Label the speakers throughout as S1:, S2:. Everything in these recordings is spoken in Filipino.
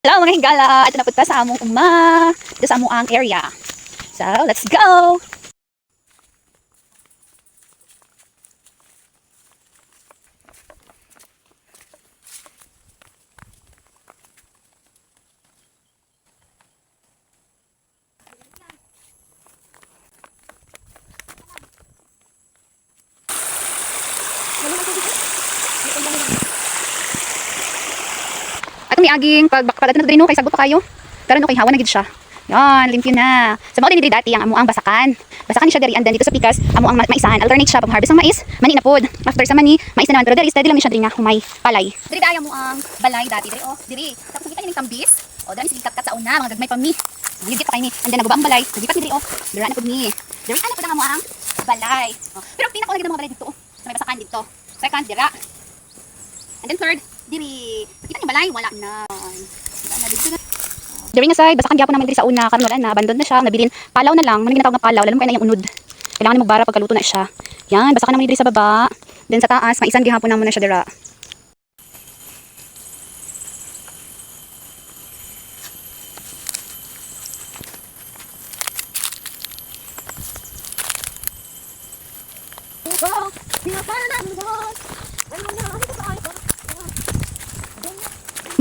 S1: Hello mga higala! Ito na po sa among uma. Sa among ang area. So, let's go! At may aging pagbakpalat na dito kay sagot pa kayo. Karon okay hawa na gid siya. Yan, limpyo na. Sa mao din diri dati ang amo ang basakan. Basakan ni siya diri andan dito sa pikas amo ang ma- maisahan. Alternate siya pag harvest ng mais, mani na pod. After sa mani, mais na naman pero diri steady lang ni siya diri nga humay palay. Diri dayo mo ang balay dati diri oh, diri. Tapos nakita ni tambis. O dali sige kat sa una mga gagmay pa mi. Ligit pa kay ni. Andan naguba ang balay. Nagipat ni diri oh. Diri na pod ni. Diri ana pod ang amo ang balay. Oh. Pero pinaka lagi mga balay dito oh. Sa may basakan dito. Second dira. And then third, diri. Kita ni balay wala na. Na dito na. Diri nga side, basakan gyapon namin diri sa una karon wala na, abandon na siya, nabilin palaw na lang, man ginatawag nga palaw, lalo mo kay na yung unod. Kailangan ni magbara pagkaluto na siya. Yan, basakan namin diri sa baba. Then sa taas, maisan gihapon naman na siya dira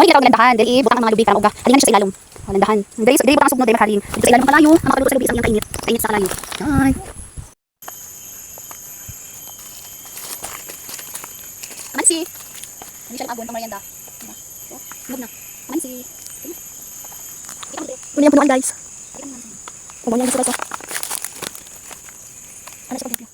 S1: diri ra landahan, diri butang ang mga lubi para uga. Alingan siya sa ilalom. Oh, landahan. Diri diri butang sugno diri makaling. Dito sa ilalom kalayo, ang makalulo sa lubi isang yang kainit. Kainit sa kalayo. Ay. Amansi. Hindi siya abon pang merienda. Oh, ngog na. Amansi. Uli ang punuan guys. Umanyan sa kaso. Ano siya pa